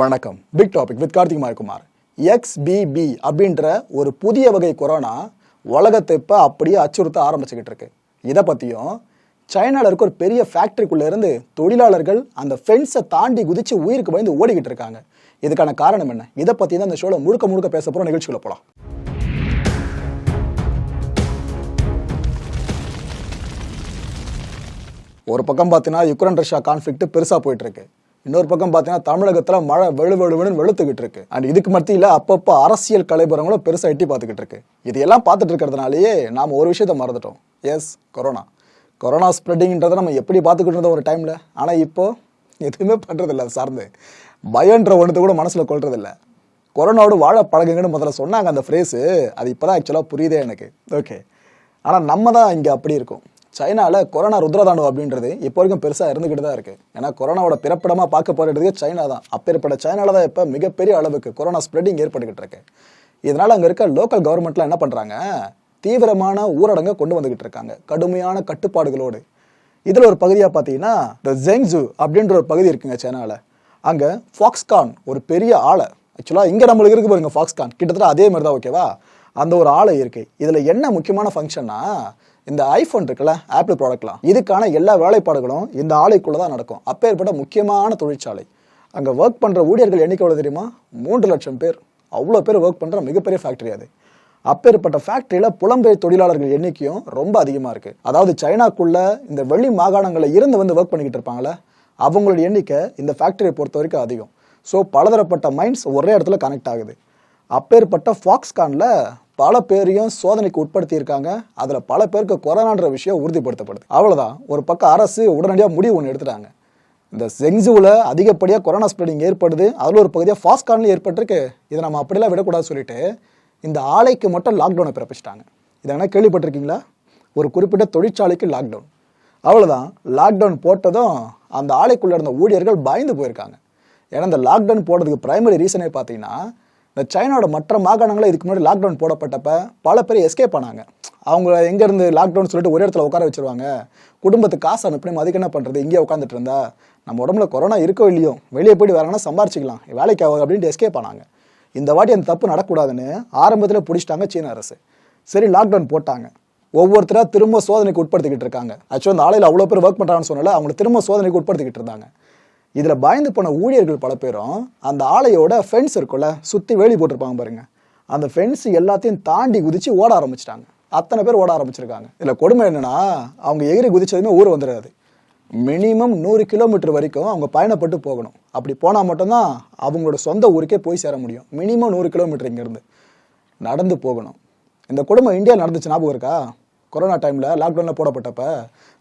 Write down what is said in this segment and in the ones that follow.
வணக்கம். Big topic with Karthik Mayakumar. XBB அப்படின்ற ஒரு புதிய வகை கொரோனா உலகத்தை இப்போ அப்படியே அச்சுறுத்த ஆரம்பிச்சுக்கிட்டு இருக்கு. இதை பற்றியும் சைனாவில் இருக்க ஒரு பெரிய ஃபேக்ட்ரிக்குள்ளே இருந்து தொழிலாளர்கள் அந்த ஃபென்ஸை தாண்டி குதித்து உயிருக்கு பயந்து ஓடிக்கிட்டு இருக்காங்க. இதுக்கான காரணம் என்ன? இதை பற்றி தான் அந்த ஷோவில் முழுக்க முழுக்க பேச போகிற நிகழ்ச்சிக்குள்ள போகலாம் ஒரு பக்கம் பார்த்தீங்கன்னா யுக்ரைன் ரஷ்யா கான்ஃப்ளிக்ட் பெருசாக போயிட்டு இருக்கு. இன்னொரு பக்கம் பார்த்தீங்கன்னா தமிழகத்தில் மழை வெளு வெளுத்துக்கிட்டு இருக்கு. அண்ட் இதுக்கு மத்தியில் அப்பப்போ அரசியல் கலைபுரங்களும் பெருசாக எட்டி பார்த்துக்கிட்டு இருக்கு. இதெல்லாம் பார்த்துட்டு இருக்கிறதுனாலேயே நாம் ஒரு விஷயத்த மறந்துட்டோம். எஸ் கொரோனா கொரோனா ஸ்ப்ரெட்டிங்ன்றதை நம்ம எப்படி பார்த்துக்கிட்டு இருந்தோம் ஒரு டைமில் ஆனால் இப்போது எதுவுமே பண்ணுறதில்ல சார்ந்து. பயன்ற ஒன்றத்தை கூட மனசில் கொள்றதில்ல. கொரோனாவோட வாழ பழகுங்கன்னு முதல்ல சொன்னாங்க அந்த ஃப்ரேஸு அது இப்போ தான் ஆக்சுவலாக புரியுதே எனக்கு. ஓகே ஆனால் நம்ம தான் இங்கே அப்படி இருக்கும். சைனாவில் கொரோனா ருத்ரதாண்டு அப்படின்றது இப்போ வரைக்கும் பெருசாக இருந்துக்கிட்டு தான் இருக்குது ஏன்னா கொரோனாவோட பிறப்பிடமாக பார்க்கப்படுறதுக்கு சைனா தான். அப்பேற்பட்ட சைனாவில் தான் இப்போ மிகப்பெரிய அளவுக்கு கொரோனா ஸ்ப்ரெட்டிங் ஏற்பட்டுக்கிட்டு இருக்கு. இதனால் அங்கே இருக்க லோக்கல் கவர்மெண்ட்லாம் என்ன பண்ணுறாங்க தீவிரமான ஊரடங்கை கொண்டு வந்துக்கிட்டு இருக்காங்க. கடுமையான கட்டுப்பாடுகளோடு. இதில் ஒரு பகுதியாக பார்த்தீங்கன்னா இந்த ஜெங்ஜு அப்படின்ற ஒரு பகுதி இருக்குங்க சைனாவில் அங்கே ஃபாக்ஸ்கான் ஒரு பெரிய ஆலை ஆக்சுவலாக இங்கே நம்மளுக்கு இருக்கு பாருங்க ஃபாக்ஸ்கான் கிட்டத்தட்ட அதே மாதிரி தான் ஓகேவா அந்த ஒரு ஆலை இருக்குது இதில் என்ன முக்கியமான ஃபங்க்ஷன்னா இந்த ஐஃபோன் இருக்குல்ல ஆப்பிள் ப்ராடக்ட்லாம் இதுக்கான எல்லா வேலைப்பாடுகளும் இந்த ஆலைக்குள்ளே தான் நடக்கும். அப்பேற்பட்ட முக்கியமான தொழிற்சாலை. அங்கே ஒர்க் பண்ணுற ஊழியர்கள் எண்ணிக்கை எவ்வளோ தெரியுமா? மூன்று லட்சம் பேர். அவ்வளோ பேர் ஒர்க் பண்ணுற மிகப்பெரிய ஃபேக்ட்ரி அது. அப்பேற்பட்ட ஃபேக்ட்ரியில் புலம்பெயர் தொழிலாளர்கள் எண்ணிக்கையும் ரொம்ப அதிகமாக இருக்குது அதாவது சைனாக்குள்ள இந்த வெளி மாகாணங்களில் இருந்து வந்து ஒர்க் பண்ணிக்கிட்டு இருப்பாங்களே அவங்களோட எண்ணிக்கை இந்த ஃபேக்டரியை பொறுத்த வரைக்கும் அதிகம். ஸோ பலதரப்பட்ட மைண்ட்ஸ் ஒரே இடத்துல கனெக்ட் ஆகுது. அப்பேற்பட்ட ஃபாக்ஸ்கானில் பல பேரையும் சோதனைக்கு உட்படுத்தியிருக்காங்க. அதில் பல பேருக்கு கொரோனான்ற விஷயம் உறுதிப்படுத்தப்படுது. அவ்வளோதான் ஒரு பக்கம் அரசு உடனடியாக முடிவு ஒன்று எடுத்துட்டாங்க. இந்த செங்ஸுவில் அதிகப்படியாக கொரோனா ஸ்ப்ரெடிங் ஏற்படுது. அதில் ஒரு பகுதியாக ஃபாஸ்கான்லையும் ஏற்பட்டிருக்கு. இதை நம்ம அப்படிலாம் விடக்கூடாதுன்னு சொல்லிட்டு இந்த ஆலைக்கு மட்டும் லாக்டவுனை பிறப்பிச்சிட்டாங்க. இதை என்ன கேள்விப்பட்டிருக்கீங்களா? ஒரு குறிப்பிட்ட தொழிற்சாலைக்கு லாக்டவுன் அவ்வளோதான் லாக்டவுன் போட்டதும் அந்த ஆலைக்குள்ளே இருந்த ஊழியர்கள் பயந்து போயிருக்காங்க. ஏன்னா இந்த லாக்டவுன் போடுறதுக்கு பிரைமரி ரீசனே பார்த்தீங்கன்னா இந்த சைனாவோட மற்ற மாகாணங்களில் இதுக்கு முன்னாடி லாக்டவுன் போடப்பட்டப்ப பல பேர் எஸ்கேப் ஆனாங்க. அவங்க எங்கேருந்து லாக்டவுன் சொல்லிட்டு ஒரே இடத்துல உட்கார வச்சுருவாங்க. குடும்பத்துக்கு காசு அனுப்பணும் அதுக்கு என்ன பண்ணுறது இங்கே உட்காந்துட்டு இருந்தா. நம்ம உடம்புல கொரோனா இருக்கோ இல்லையோ வெளியே போயிட்டு வராங்கன்னா சம்பாரிச்சிக்கலாம். வேலைக்கு ஆகும் அப்படின்ட்டு எஸ்கேப் ஆனாங்க. இந்த வாட்டி அந்த தப்பு நடக்கூடாதுன்னு ஆரம்பத்தில் பிடிச்சிட்டாங்க சீன அரசு. சரி லாக்டவுன் போட்டாங்க. ஒவ்வொருத்தராக திரும்ப சோதனைக்கு உட்படுத்திக்கிட்டு இருக்காங்க. ஆக்சுவலாக அந்த ஆலையில் அவ்வளோ பேர் ஒர்க் பண்ணுறாங்கன்னு சொன்னால அவங்களை திரும்ப சோதனைக்கு உட்படுத்திக்கிட்டு இருந்தாங்க. இதில் பயந்து போன ஊழியர்கள் பல பேரும் அந்த ஆலையோட ஃபென்ஸ் இருக்குல்ல சுற்றி வேலி போட்டிருப்பாங்க பாருங்க. அந்த ஃபென்ஸ் எல்லாத்தையும் தாண்டி குதிச்சு ஓட ஆரம்பிச்சிட்டாங்க. அத்தனை பேர் ஓட ஆரம்பிச்சிருக்காங்க. இதில் கொடுமை என்னன்னா அவங்க எகிரி குதிச்சதுமே ஊர் வந்துடாது. மினிமம் நூறு கிலோமீட்டர் வரைக்கும் அவங்க பயணப்பட்டு போகணும். அப்படி போனால் மட்டும்தான் அவங்களோட சொந்த ஊருக்கே போய் சேர முடியும். மினிமம் நூறு கிலோமீட்டர் இங்கேருந்து நடந்து போகணும். இந்த குடும்பம் இந்தியா நடந்துச்சு ஞாபகம் இருக்கா? கொரோனா டைமில் லாக்டவுனில் போடப்பட்டப்ப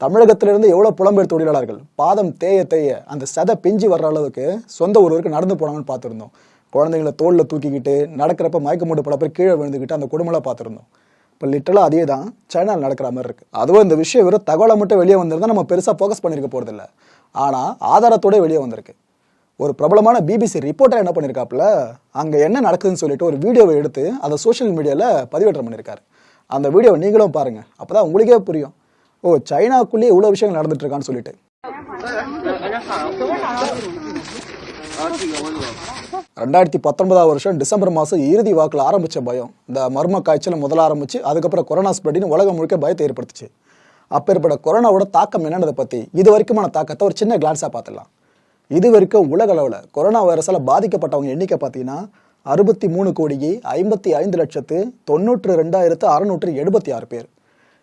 தமிழகத்திலிருந்து எவ்வளோ புலம்பெயர் தொழிலாளர்கள்? பாதம் தேய தேய அந்த சதை பிஞ்சு வர்ற அளவுக்கு சொந்த ஒருவருக்கு நடந்து போனாங்கன்னு பார்த்துருந்தோம். குழந்தைங்களை தோளில் தூக்கிக்கிட்டு நடக்கிறப்ப மயக்க மூட்டு பல பேர் கீழே விழுந்துக்கிட்டு அந்த குடும்பம்லாம் பார்த்துருந்தோம். இப்போ லிட்டலாக அதே தான் சைனாவில் நடக்கிற மாதிரி இருக்குது அதுவும் இந்த விஷயம் வெறும் தகவலை மட்டும் வெளியே வந்திருந்தால் நம்ம பெருசாக ஃபோக்கஸ் பண்ணியிருக்க போகிறதில்ல ஆனால் ஆதாரத்தோட வெளியே வந்திருக்கு. ஒரு பிரபலமான பிபிசி ரிப்போர்ட்டர் என்ன பண்ணியிருக்காப்புல அங்கே என்ன நடக்குதுன்னு சொல்லிட்டு ஒரு வீடியோவை எடுத்து அதை சோஷியல் மீடியாவில் பதிவேற்றம் பண்ணியிருக்காரு அந்த வீடியோவை நீங்களும் பாருங்கள் அப்போ தான் உங்களுக்கே புரியும். ஓ சைனாக்குள்ளேயே இவ்வளோ விஷயங்கள் நடந்துட்டு இருக்கான்னு சொல்லிட்டு. ரெண்டாயிரத்தி பத்தொன்பதாம் வருஷம் டிசம்பர் மாதம் இறுதி வாக்கில் ஆரம்பித்த பயம். இந்த மர்ம காய்ச்சல் முதல்ல ஆரம்பிச்சு அதுக்கப்புறம் கொரோனா ஸ்ப்ரெடின்னு உலகம் முழுக்க பயத்தை ஏற்படுத்துச்சு. அப்பேற்பட கொரோனாவோட தாக்கம் என்னன்றதை பற்றி இது வரைக்குமான தாக்கத்தை ஒரு சின்ன கிளான்ஸாக பார்த்துடலாம். இது வரைக்கும் உலக அளவில் கொரோனா வைரஸால் பாதிக்கப்பட்டவங்க எண்ணிக்கை பார்த்தீங்கன்னா அறுபத்தி மூணு கோடியே ஐம்பத்தி ஐந்து லட்சத்து தொண்ணூற்று ரெண்டாயிரத்து அறுநூற்று எழுபத்தி ஆறு பேர்.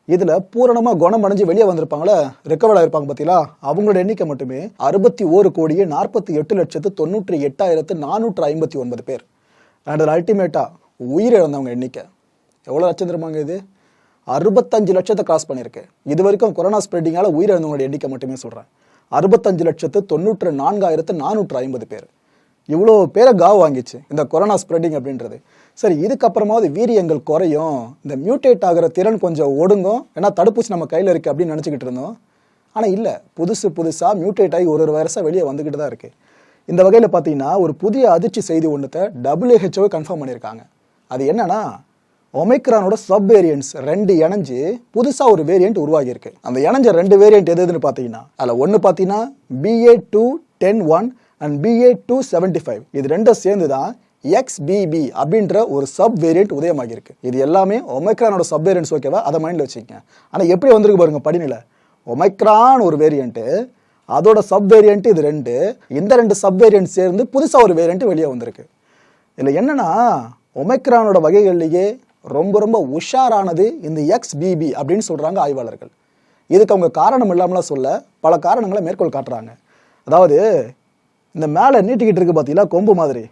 இதில் பூரணமாக குணம் அடைஞ்சு வெளியே வந்திருப்பாங்களே? ரெக்கவர் ஆயிருப்பாங்க பார்த்தீங்களா அவங்களோட எண்ணிக்கை மட்டுமே அறுபத்தி ஓரு கோடியே நாற்பத்தி எட்டு லட்சத்து தொண்ணூற்றி எட்டாயிரத்து நானூற்று ஐம்பத்தி ஒன்பது பேர். அண்ட் அல்டிமேட்டாக உயிர் இழந்தவங்க எண்ணிக்கை. எவ்வளோ லட்சம் தருமாங்க இது? அறுபத்தஞ்சு லட்சத்தை கிராஸ் பண்ணியிருக்கு. இது வரைக்கும் கொரோனா ஸ்ப்ரெட்டிங்கால உயிரிழந்தவங்களோட எண்ணிக்கை மட்டுமே சொல்கிறேன் அறுபத்தஞ்சு லட்சத்து தொண்ணூற்று நான்காயிரத்து நானூற்று ஐம்பது பேர். இவ்வளோ பேரை காவு வாங்கிச்சு இந்த கொரோனா ஸ்ப்ரெட்டிங் அப்படின்றது. சரி இதுக்கப்புறமாவது வீரியங்கள் குறையும் இந்த மியூட்டேட் ஆகிற திறன் கொஞ்சம் ஒடுங்கும் ஏன்னா தடுப்பூசி நம்ம கையில் இருக்குது அப்படின்னு நினச்சிக்கிட்டு இருந்தோம். ஆனால் இல்லை புதுசு புதுசாக மியூட்டேட் ஆகி ஒரு ஒரு வைரஸாக வெளியே வந்துக்கிட்டு தான் இருக்குது இந்த வகையில் பார்த்தீங்கன்னா ஒரு புதிய அதிர்ச்சி செய்தி ஒன்றுத்தை டபிள்யூஹெச்ஓ கன்ஃபார்ம் பண்ணியிருக்காங்க. அது என்னன்னா ஒமைக்ரானோட சப் வேரியன்ட்ஸ் ரெண்டு இணைஞ்சு புதுசாக ஒரு வேரியன்ட் உருவாகியிருக்கு. அந்த இணைஞ்ச ரெண்டு வேரியன்ட் எது எதுன்னு பார்த்தீங்கன்னா அதில் ஒன்று பார்த்தீங்கன்னா BA two ten one and BA two seventy five இது ரெண்டும் சேர்ந்து தான் எக்ஸ்பிபி அப்படின்ற ஒரு சப் வேரியன்ட் உதயமாகியிருக்கு. இது எல்லாமே ஒமைக்ரானோட சப் வேரியன்ட்ஸ் ஓகேவா அதை மைண்டில் வச்சுக்கங்க. ஆனால் எப்படி வந்திருக்கு பாருங்க படிநிலை. ஒமைக்ரான் ஒரு வேரியண்ட்டு அதோட சப் வேரியண்ட் இது ரெண்டு. இந்த ரெண்டு சப் வேரியன்ட் சேர்ந்து புதுசாக ஒரு வேரியண்ட் வெளியே வந்திருக்கு. இதில் என்னன்னா ஒமைக்ரானோட வகைகள்லேயே ரொம்ப ரொம்ப உஷாரானது இந்த எக்ஸ்பிபி அப்படின்னு சொல்கிறாங்க ஆய்வாளர்கள். இதுக்கு அவங்க காரணம் இல்லாமலாம் சொல்ல பல காரணங்களை மேற்கோள் காட்டுறாங்க. அதாவது இந்த மேலே நீட்டிக்கிட்டு இருக்கு பார்த்தீங்களா கொம்பு மாதிரி.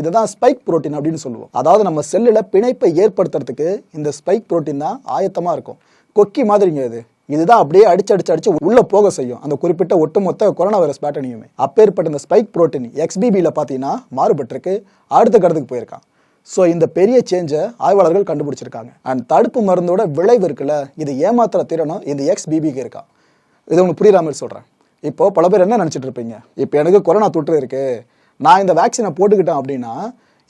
இதுதான் ஸ்பைக் புரோட்டீன் அப்படின்னு சொல்லுவோம். அதாவது நம்ம செல்லில் பிணைப்பை ஏற்படுத்துறதுக்கு இந்த ஸ்பைக் புரோட்டீன் தான் ஆயத்தமாக இருக்கும். கொக்கி மாதிரிங்க இது. இதுதான் அப்படியே அடிச்சு அடிச்சு அடிச்சு உள்ள போக செய்யும். அந்த குறிப்பிட்ட ஒட்டுமொத்த கொரோனா வைரஸ் பேட்டர்னையுமே அப்பேற்பட்ட இந்த ஸ்பைக் புரோட்டீன் எக்ஸ்பிபியில் பார்த்தீங்கன்னா மாறுபட்டிருக்கு. அடுத்த கடத்துக்கு போயிருக்கான். ஸோ இந்த பெரிய சேஞ்சை ஆய்வாளர்கள் கண்டுபிடிச்சிருக்காங்க. அண்ட் தடுப்பு மருந்தோட விளைவு இருக்குல்ல? இது ஏமாத்துற திறனும் இந்த எக்ஸ்பிபிக்கு இருக்கா? இது உங்களுக்கு புரியாமல் சொல்கிறேன் இப்போ பல பேர் என்ன நினச்சிட்டு இருப்பீங்க? இப்போ எனக்கு கொரோனா தொற்று இருக்கு. நான் இந்த வேக்சினை போட்டுக்கிட்டேன் அப்படின்னா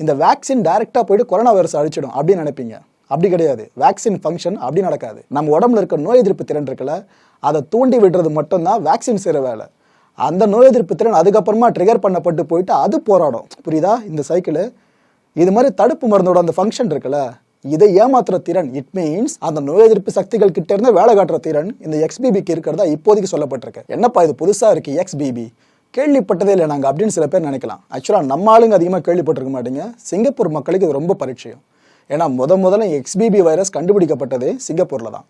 இந்த வேக்சின் டைரெக்டாக போயிட்டு கொரோனா வைரஸ் அழிச்சிடும் அப்படின்னு நினைப்பீங்க. அப்படி கிடையாது. வேக்சின் ஃபங்க்ஷன் அப்படி நடக்காது. நம்ம உடம்புல இருக்க நோய் எதிர்ப்பு திறன் இருக்குல்ல அதை தூண்டி விடுறது மட்டும்தான் வேக்சின் செய்கிற வேலை. அந்த நோய் எதிர்ப்பு திறன் அதுக்கப்புறமா ட்ரிகர் பண்ணப்பட்டு போயிட்டு அது போராடும். புரியுதா? இந்த சைக்கிள் இது மாதிரி தடுப்பு மருந்தோட அந்த ஃபங்க்ஷன் இருக்குல்ல இதை ஏமாத்துற திறன். இட் மீன்ஸ் அந்த நோய் எதிர்ப்பு சக்திகள் கிட்ட இருந்து வேலை காட்டுற திறன் இந்த எக்ஸ்பிபிக்கு இருக்கிறதா இப்போதைக்கு சொல்லப்பட்டிருக்கு. என்னப்பா இது புதுசா இருக்கு எக்ஸ்பிபி கேள்விப்பட்டதே இல்லை நாங்கள் அப்படின்னு சில பேர் நினைக்கலாம். ஆக்சுவலாக நம்ம ஆளுங்க அதிகமாக கேள்விப்பட்டிருக்க மாட்டீங்க. சிங்கப்பூர் மக்களுக்கு இது ரொம்ப பரிச்சயம். ஏன்னா முத முதல்ல எக்ஸ்பிபி வைரஸ் கண்டுபிடிக்கப்பட்டது சிங்கப்பூரில் தான்.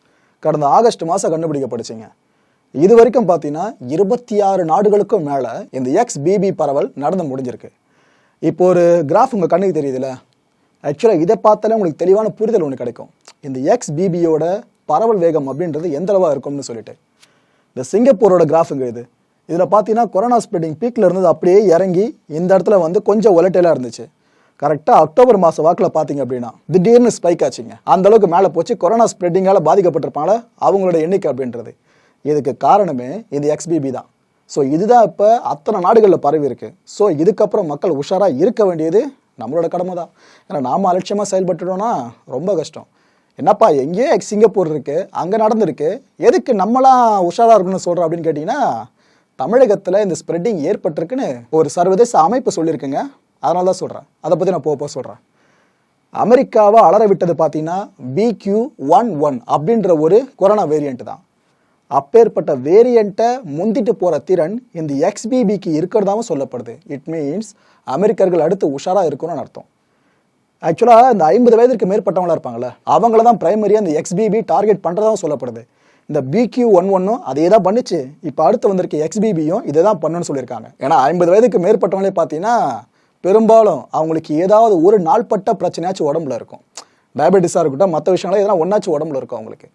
கடந்த ஆகஸ்ட் மாதம் கண்டுபிடிக்கப்படுச்சிங்க இது வரைக்கும் பார்த்தீங்கன்னா இருபத்தி ஆறு நாடுகளுக்கும் மேலே இந்த எக்ஸ்பிபி பரவல் நடந்து முடிஞ்சிருக்கு. இப்போ ஒரு கிராஃப் உங்கள் கண்ணுக்கு தெரியுதுல்ல ஆக்சுவலாக இதை பார்த்தாலே உங்களுக்கு தெளிவான புரிதல் ஒன்று கிடைக்கும். இந்த எக்ஸ் பிபியோட பரவல் வேகம் அப்படின்றது எந்த அளவாக இருக்கும்னு சொல்லிட்டு. இந்த சிங்கப்பூரோட கிராஃபுங்க இது. இதில் பார்த்தீங்கன்னா கொரோனா ஸ்ப்ரெட்டிங் பீக்கில் இருந்தது அப்படியே இறங்கி இந்த இடத்துல வந்து கொஞ்சம் ஒலட்டைலாக இருந்துச்சு. கரெக்டாக அக்டோபர் மாதம் வாக்கில் பார்த்தீங்க அப்படின்னா திடீர்னு ஸ்பைக் ஆச்சுங்க. அந்த அளவுக்கு மேலே போச்சு. கொரோனா ஸ்ப்ரெட்டிங்கால் பாதிக்கப்பட்டிருப்பாங்கள? அவங்களோட எண்ணிக்கை அப்படின்றது. இதுக்கு காரணமே இந்த எக்ஸ்பிபி தான். ஸோ இதுதான் இப்போ அத்தனை நாடுகளில் பரவி இருக்கு. ஸோ இதுக்கப்புறம் மக்கள் உஷாராக இருக்க வேண்டியது நம்மளோட கடமை தான் ஏன்னா நாம அலட்சியமாக செயல்பட்டுட்டோம்னா ரொம்ப கஷ்டம். என்னப்பா எங்கேயோ சிங்கப்பூர் இருக்குது அங்கே நடந்திருக்கு எதுக்கு நம்மளாம் உஷாராக இருக்கணும்னு சொல்கிறோம் அப்படின்னு கேட்டிங்கன்னா தமிழகத்தில் இந்த ஸ்ப்ரெட்டிங் ஏற்பட்டிருக்குன்னு ஒரு சர்வதேச அமைப்பு சொல்லியிருக்குங்க. அதனால தான் சொல்கிறேன் அதை பற்றி நான் போக போக சொல்கிறேன் அமெரிக்காவை அலற விட்டது பார்த்தீங்கன்னா பிக்யூ ஒன் ஒன் அப்படின்ற ஒரு கொரோனா வேரியண்ட் தான். அப்பேற்பட்ட வேரியண்ட்டை முந்திட்டு போகிற திறன் இந்த எக்ஸ்பிபிக்கு இருக்கிறதாவும் சொல்லப்படுது. இட் மீன்ஸ் அமெரிக்கர்கள் அடுத்து உஷாராக இருக்கணும்னு அர்த்தம். ஆக்சுவலாக இந்த ஐம்பது வயதிற்கு மேற்பட்டவங்களா இருப்பாங்கல்ல அவங்கள தான் பிரைமரியாக இந்த எக்ஸ்பிபி டார்கெட் பண்ணுறதாகவும் சொல்லப்படுது. இந்த பிக்யூ ஒன் ஒன்னும் அதே தான் பண்ணுச்சு. இப்போ அடுத்து வந்திருக்க எக்ஸ்பிபியும் இதை தான் பண்ணணும்னு சொல்லியிருக்காங்க. ஏன்னா ஐம்பது வயதுக்கு மேற்பட்டவங்களே பார்த்தீங்கன்னா பெரும்பாலும் அவங்களுக்கு ஏதாவது ஒரு நாள்பட்ட பிரச்சனையாச்சும் உடம்புல இருக்கும். டயபெட்டிஸாக இருக்கட்டும் மற்ற விஷயங்களே எதனா ஒன்றாச்சும் உடம்புல இருக்கும் அவங்களுக்கு.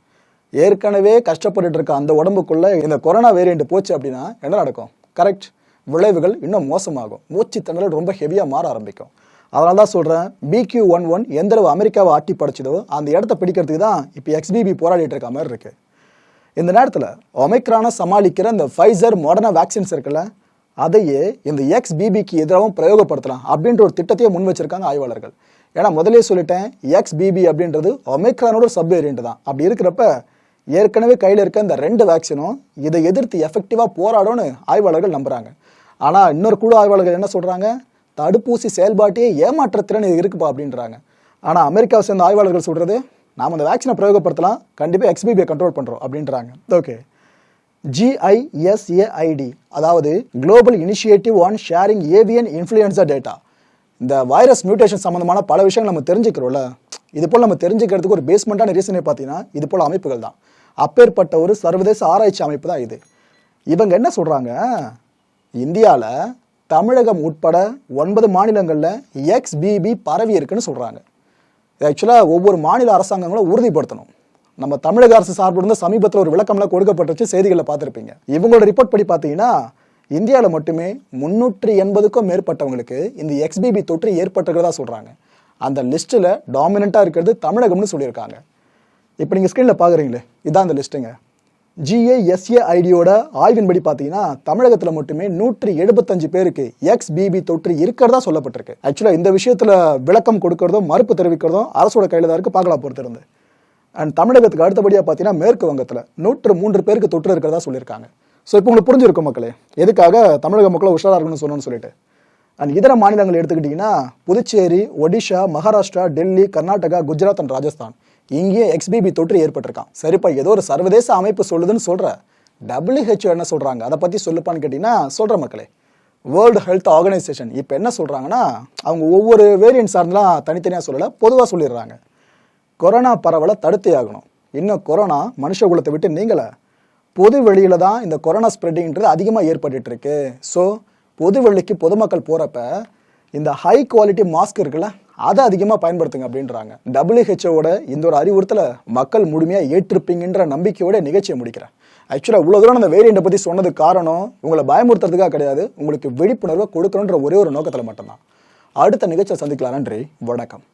ஏற்கனவே கஷ்டப்பட்டுட்டு இருக்க அந்த உடம்புக்குள்ள இந்த கொரோனா வேரியண்ட் போச்சு அப்படின்னா என்ன நடக்கும்? கரெக்ட் விளைவுகள் இன்னும் மோசமாகும். மூச்சு திணறல் ரொம்ப ஹெவியாக மாற ஆரம்பிக்கும். அதனால தான் சொல்கிறேன் பிக்யூ ஒன் ஒன் எந்த அளவு அமெரிக்காவை ஆட்டி படைச்சதோ அந்த இடத்த பிடிக்கிறதுக்கு தான் இப்போ எக்ஸ்பிபி போராடிட்டு இருக்க மாதிரி இருக்கு. இந்த நேரத்தில் ஒமைக்ரானை சமாளிக்கிற இந்த ஃபைசர் மாடர்னா வேக்சின்ஸ் இருக்குல்ல அதையே இந்த எக்ஸ் பிபிக்கு எதிராகவும் பிரயோகப்படுத்தலாம் அப்படின்ற ஒரு திட்டத்தையே முன் வச்சிருக்காங்க ஆய்வாளர்கள். ஏன்னா முதலே சொல்லிட்டேன் எக்ஸ் பிபி அப்படின்றது ஒமைக்ரானோட சப் வேரியண்ட் தான். அப்படி இருக்கிறப்ப ஏற்கனவே கையில் இருக்க இந்த ரெண்டு வேக்சினும் இதை எதிர்த்து எஃபெக்டிவாக போராடும்னு ஆய்வாளர்கள் நம்புகிறாங்க ஆனால் இன்னொரு குழு ஆய்வாளர்கள் என்ன சொல்கிறாங்க தடுப்பூசி செயல்பாட்டையே ஏமாற்றத்திறன் இது இருக்குப்பா அப்படின்றாங்க. ஆனால் அமெரிக்காவை சேர்ந்த ஆய்வாளர்கள் சொல்கிறது நாம் அந்த வேக்சினை பிரயோகப்படுத்தலாம் கண்டிப்பாக எக்ஸ்பிபியை கண்ட்ரோல் பண்ணுறோம் அப்படின்றாங்க. ஓகே ஜிஐஎஸ்ஏஐடி அதாவது global initiative on sharing avian influenza data இந்த வைரஸ் மியூட்டேஷன் சம்மந்தமான பல விஷயங்கள் நம்ம தெரிஞ்சுக்கிறோம்ல இது போல் நம்ம தெரிஞ்சுக்கிறதுக்கு ஒரு பேஸ்மெண்ட்டான ரீசனே பார்த்தீங்கன்னா இது போல் அமைப்புகள் தான். அப்பேற்பட்ட ஒரு சர்வதேச ஆராய்ச்சி அமைப்பு தான் இது. இவங்க என்ன சொல்கிறாங்க இந்தியாவில் தமிழகம் உட்பட ஒன்பது மாநிலங்களில் எக்ஸ்பிபி பரவி இருக்குன்னு சொல்கிறாங்க ஆக்சுவலாக ஒவ்வொரு மாநில அரசாங்கங்களும் உறுதிப்படுத்தணும். நம்ம தமிழக அரசு சார்பில் இருந்து சமீபத்தில் ஒரு விளக்கம்லாம் கொடுக்கப்பட்டுச்சு செய்திகளை பார்த்துருப்பீங்க. இவங்களோட ரிப்போர்ட் படி பார்த்தீங்கன்னா இந்தியாவில் மட்டுமே முன்னூற்றி எண்பதுக்கும் மேற்பட்டவங்களுக்கு இந்த எக்ஸ்பிபி தொற்று ஏற்பட்டிருக்கிறதா சொல்கிறாங்க அந்த லிஸ்ட்டில் டாமினண்ட்டாக இருக்கிறது தமிழகம்னு சொல்லியிருக்காங்க. இப்போ நீங்கள் ஸ்க்ரீனில் பார்க்குறீங்களே இதான் அந்த லிஸ்ட்டுங்க. ஜிஏஎஸ்ஏ ஐடியோட ஆய்வின்படி பார்த்தீங்கன்னா தமிழகத்தில் மட்டுமே நூற்றி எழுபத்தஞ்சு பேருக்கு எக்ஸ் பிபி தொற்று இருக்கிறதா சொல்லப்பட்டிருக்கு. ஆக்சுவலாக இந்த விஷயத்தில் விளக்கம் கொடுக்கறதும் மறுப்பு தெரிவிக்கிறதும் அரசோட கையில் தான் இருக்குது பார்க்கலாம் பொறுத்திருந்து. அண்ட் தமிழகத்துக்கு அடுத்தபடியாக பார்த்தீங்கன்னா மேற்கு வங்கத்தில் நூற்று மூன்று பேருக்கு தொற்று இருக்கிறதா சொல்லியிருக்காங்க. ஸோ இப்போ உங்களுக்கு புரிஞ்சிருக்கும் மக்களே எதுக்காக தமிழக மக்களை உஷாராக இருக்கணும்னு சொன்னோன்னு சொல்லிட்டு. அண்ட் இதர மாநிலங்கள் எடுத்துக்கிட்டிங்கன்னா புதுச்சேரி ஒடிஷா மகாராஷ்டிரா டெல்லி கர்நாடகா குஜராத் அண்ட் ராஜஸ்தான். இங்கேயே எக்ஸ்பிபி தொற்று ஏற்பட்டிருக்கான் சரிப்பா ஏதோ ஒரு சர்வதேச அமைப்பு சொல்லுதுன்னு சொல்கிற டபிள்யூஹெச்ஓ என்ன சொல்கிறாங்க அதை பற்றி சொல்லுப்பான்னு கேட்டிங்கன்னா சொல்கிற மக்களே. வேர்ல்டு ஹெல்த் ஆர்கனைசேஷன் இப்போ என்ன சொல்கிறாங்கன்னா அவங்க ஒவ்வொரு வேரியன்ட் சார்ந்தெலாம் தனித்தனியாக சொல்லலை பொதுவாக சொல்லிடுறாங்க. கொரோனா பரவலை தடுத்தே ஆகணும். இன்னும் கொரோனா மனுஷ குலத்தை விட்டு நீங்கலை. பொது வெளியில் தான் இந்த கொரோனா ஸ்ப்ரெட்டிங்கிறது அதிகமாக ஏற்பட்டுருக்கு ஸோ பொதுவெளிக்கு பொதுமக்கள் போகிறப்ப இந்த ஹை குவாலிட்டி மாஸ்க் இருக்குல்ல அதை அதிகமாக பயன்படுத்துங்க அப்படின்றாங்க. டபிள்யூஹெச்ஓட இந்த ஒரு அறிவுறுத்தலை மக்கள் முழுமையாக ஏற்றிருப்பீங்கன்ற நம்பிக்கையோட நிகழ்ச்சியை முடிக்கிறேன். ஆக்சுவலாக இவ்வளோ தூரம் அந்த வேரியண்ட்டை பற்றி சொன்னது காரணம் உங்களை பயமுறுத்துறதுக்காக கிடையாது. உங்களுக்கு விழிப்புணர்வை கொடுக்கணுன்ற ஒரே ஒரு நோக்கத்தில் மட்டும்தான். அடுத்த நிகழ்ச்சியை சந்திக்கலாம். நன்றி. வணக்கம்.